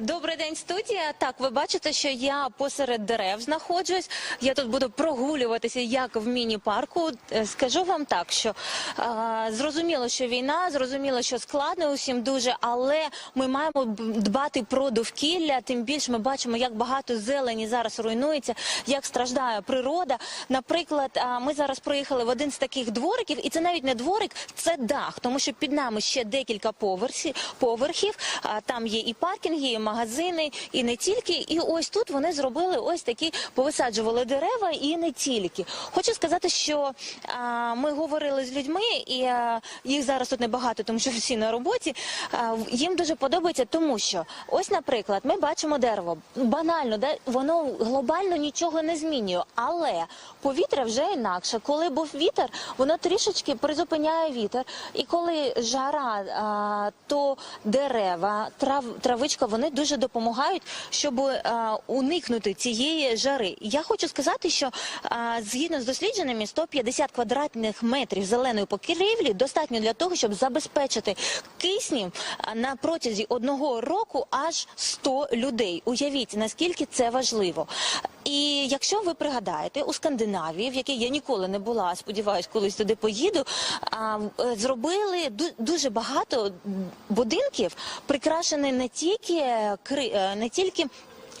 Добрий день, студія. Так, ви бачите, що я посеред дерев знаходжусь. Я тут буду прогулюватися як в міні-парку. Е, Скажу вам так, що е, зрозуміло, що війна, зрозуміло, що складно усім дуже, але ми маємо дбати про довкілля. Тим більше ми бачимо, як багато зелені зараз руйнується, як страждає природа. Наприклад, а, ми зараз проїхали в один з таких двориків, і це навіть не дворик, це дах, тому що під нами ще декілька поверсів, поверхів. А, Там є і паркінги, магазини, і не тільки. І ось тут вони зробили ось такі, повисаджували дерева, і не тільки. Хочу сказати, що а, ми говорили з людьми, і а, їх зараз тут небагато, тому що всі на роботі. А, їм дуже подобається, тому що ось, наприклад, ми бачимо дерево. Банально, де воно глобально нічого не змінює, але повітря вже інакше. Коли був вітер, воно трішечки призупиняє вітер. І коли жара, а, то дерева, трав, травичка, вони дуже допомагають, щоб а, уникнути цієї жари. Я хочу сказати, що а, згідно з дослідженнями, 150 квадратних метрів зеленої покрівлі достатньо для того, щоб забезпечити киснем на протязі одного року аж 100 людей. Уявіть, наскільки це важливо. І якщо ви пригадаєте, у Скандинавії, в якій я ніколи не була, сподіваюсь, колись туди поїду, е, зробили дуже багато будинків, прикрашені не тільки е, не тільки.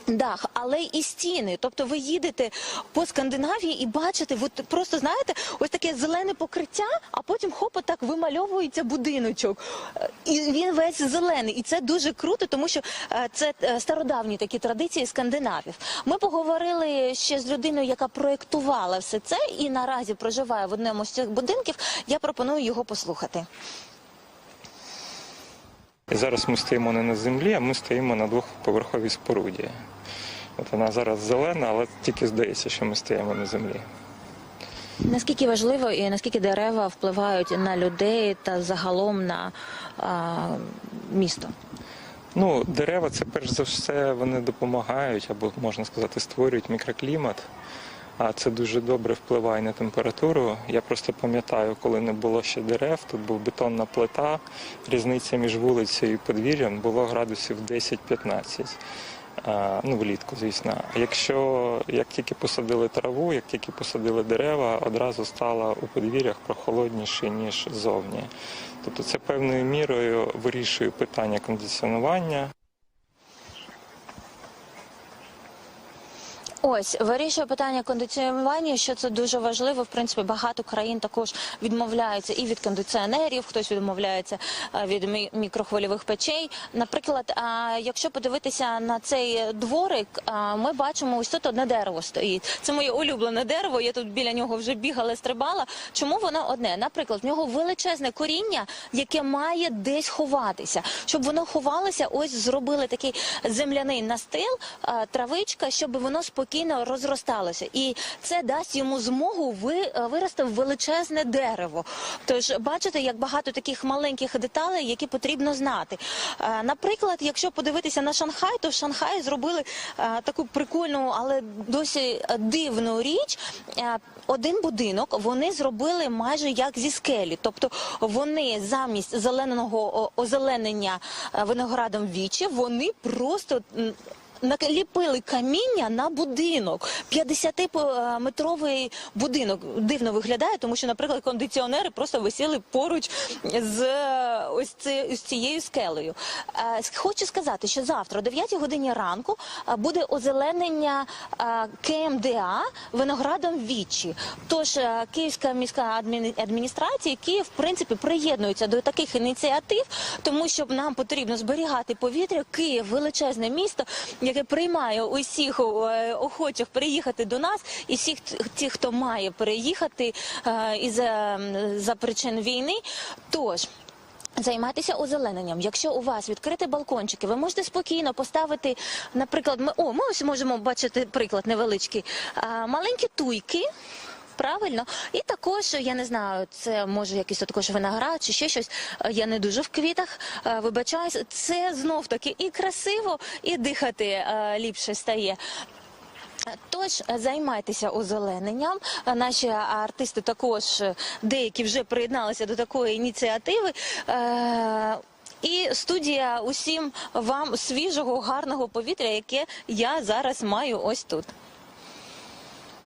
Дах, але і стіни. Тобто ви їдете по Скандинавії і бачите, от просто знаєте, ось таке зелене покриття, а потім хоп, так вимальовується будиночок. Е, І він весь зелений. І це дуже круто, тому що е, це е, стародавні такі традиції скандинавів. Ми поговорили ще з людиною, яка проєктувала все це і наразі проживає в одному з цих будинків. Я пропоную його послухати. Зараз ми стоїмо не на землі, а ми стоїмо на двохповерховій споруді. От вона зараз зелена, але тільки здається, що ми стоїмо на землі. Наскільки важливо і наскільки дерева впливають на людей та загалом на а, місто? Ну, дерева це перш за все вони допомагають, або можна сказати, створюють мікроклімат. А це дуже добре впливає на температуру. Я просто пам'ятаю, коли не було ще дерев, тут був бетонна плита. Різниця між вулицею і подвір'ям було градусів 10-15. Ну, влітку, звісно. А Якщо як тільки посадили траву, як тільки посадили дерева, одразу стало у подвір'ях прохолодніше, ніж зовні. Тобто це певною мірою вирішує питання кондиціонування. Ось вирішує питання кондиціонування, що це дуже важливо. В принципі, багато країн також відмовляються і від кондиціонерів, хтось відмовляється е, від мі- мікрохвильових печей. Наприклад, якщо подивитися на цей дворик, ми бачимо ось тут одне дерево стоїть. Це моє улюблене дерево. Я тут біля нього вже бігала, стрибала. Чому воно одне? Наприклад, в нього величезне коріння, яке має десь ховатися. Щоб воно ховалося, ось зробили такий земляний настил, травичка, щоб воно спокійно розросталося. І це дасть йому змогу ви, е, вирости в величезне дерево. Тож бачите, як багато таких маленьких деталей, які потрібно знати. Е, Наприклад, якщо подивитися на Шанхай, то в Шанхаї зробили е, таку прикольну, але досі дивну річ. Один будинок вони зробили майже як зі скелі, тобто вони замість зеленого озеленення виноградом вічі, вони просто Наліпили каміння на будинок. 50-метровий будинок дивно виглядає, тому що, наприклад, кондиціонери просто висіли поруч з ось ці- з цією скелею. Е, Хочу сказати, що завтра о 9 годині ранку е, буде озеленення е, КМДА виноградом Вічі. Тож Київська міська адміні- адміністрація, Київ, в принципі, приєднується до таких ініціатив, тому що нам потрібно зберігати повітря. Київ величезне місто, яке приймає усіх е, охочих приїхати до нас, і всіх тих, хто має переїхати е, із за, за причин війни. Тож. Займайтеся озелененням. Якщо у вас відкриті балкончики, ви можете спокійно поставити, наприклад, ми о, ми ось можемо бачити приклад невеличкий. А, маленькі туйки. Правильно, і також я не знаю, це може якийсь також виноград чи ще щось. Е, Я не дуже в квітах. е, Вибачаюсь, це знов таки і красиво, і дихати е, ліпше стає. Тож займайтеся озелененням. Наші артисти також деякі вже приєдналися до такої ініціативи. І студія усім вам свіжого, гарного повітря, яке я зараз маю ось тут.